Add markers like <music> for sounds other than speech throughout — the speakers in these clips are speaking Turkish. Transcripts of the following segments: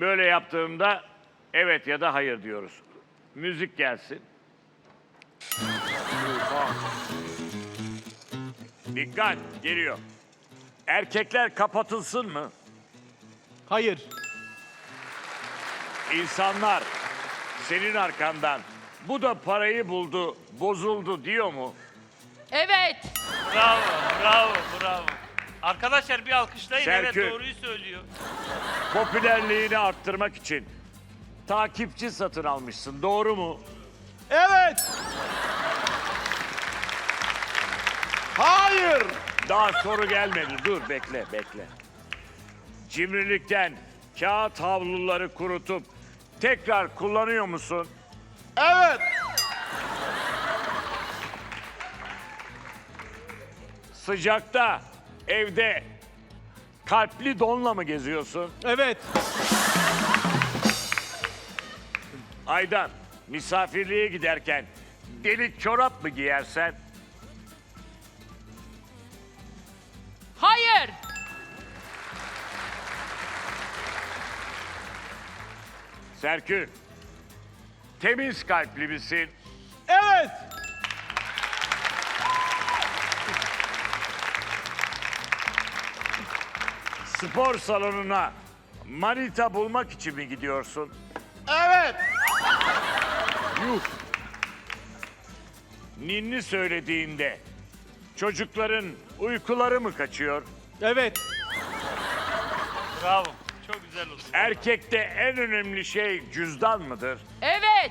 Böyle yaptığımda evet ya da hayır diyoruz. Müzik gelsin. Dikkat geliyor. Erkekler kapatılsın mı? Hayır. İnsanlar senin arkandan bu da parayı buldu, bozuldu diyor mu? Evet. Bravo, bravo, bravo. Arkadaşlar bir alkışlayın. Serkül. Evet doğruyu söylüyor. Popülerliğini arttırmak için takipçi satın almışsın. Doğru mu? Evet. Hayır. Daha soru gelmedi. Dur bekle bekle. Cimrilikten kağıt havluları kurutup tekrar kullanıyor musun? Evet. Sıcakta evde kalpli donla mı geziyorsun? Evet. Aydan misafirliğe giderken delik çorap mı giyersen? Hayır. Serkül temiz kalpli misin? Evet. Spor salonuna manita bulmak için mi gidiyorsun? Evet. Yuh. Ninni söylediğinde çocukların uykuları mı kaçıyor? Evet. Bravo. Çok güzel oldu. Erkekte en önemli şey cüzdan mıdır? Evet.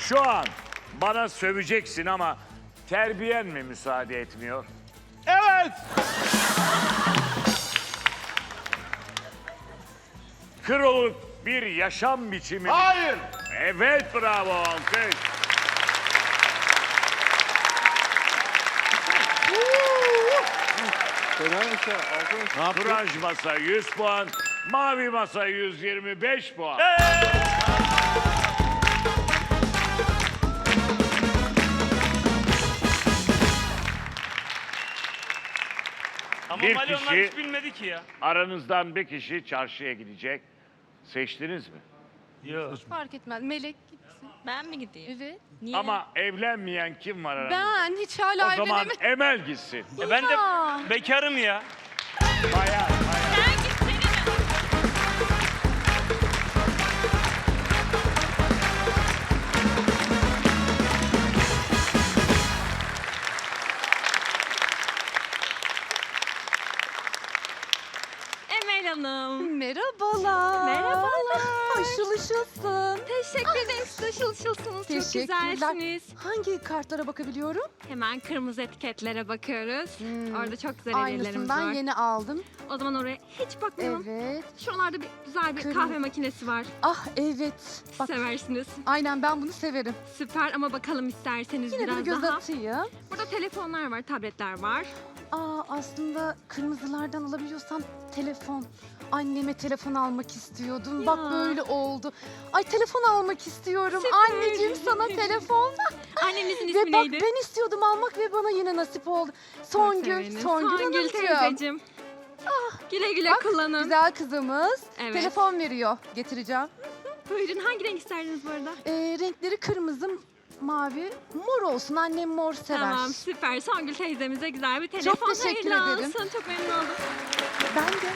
Şu an bana söveceksin ama terbiyen mi müsaade etmiyor? Evet. Kırılık bir yaşam biçimi. Hayır. Evet bravo alkış. Yaptın? Turanj masa 100 puan, mavi masa 125 puan. Ama Bir Mali onlar kişi- hiç bilmedi ki ya. Aranızdan bir kişi çarşıya gidecek. Seçtiniz mi? Yok. Fark etmez. Melek gitsin. Ben mi gideyim? Evet. Niye? Ama evlenmeyen kim var aranızda? Ben hiç hala o zaman evlenemedim. Emel gitsin. E ben de Ya. bekarım ya. Bayağı, Hanım. Merhabalar. Merhabalar. Hoşul ışılsın. Teşekkür ederim. Siz ışıl ışılsınız. Çok Teşekkürler. güzelsiniz. Hangi kartlara bakabiliyorum? Hemen kırmızı etiketlere bakıyoruz. Orada çok güzel hediyelerimiz Aynısından var. yeni aldım. O zaman oraya hiç bakmayalım. Evet. Şuralarda bir güzel bir Kırmızı. kahve makinesi var. Ah evet. Bak Seversiniz. aynen ben bunu severim. Süper ama bakalım isterseniz Yine biraz bir göz daha. atayım. Burada telefonlar var, tabletler var. Aa aslında kırmızılardan alabiliyorsam telefon. Anneme telefon almak istiyordum. Ya. Bak böyle oldu. Ay telefon almak istiyorum. Süper. Anneciğim sana <laughs> telefon. Annenizin ve ismi bak neydi? ben istiyordum almak ve bana yine nasip oldu. Songül. Songül, Songül Hanımcığım. teyzeciğim. güle güle Bak, kullanın. Güzel kızımız. Evet. Telefon veriyor. Getireceğim. Buyurun hangi renk isterdiniz bu arada? Ee, renkleri kırmızı, mavi, mor olsun. Annem mor sever. Tamam süper. Songül teyzemize güzel bir telefon. teşekkür Hayırlı ederim. olsun. Çok memnun oldum. Ben de.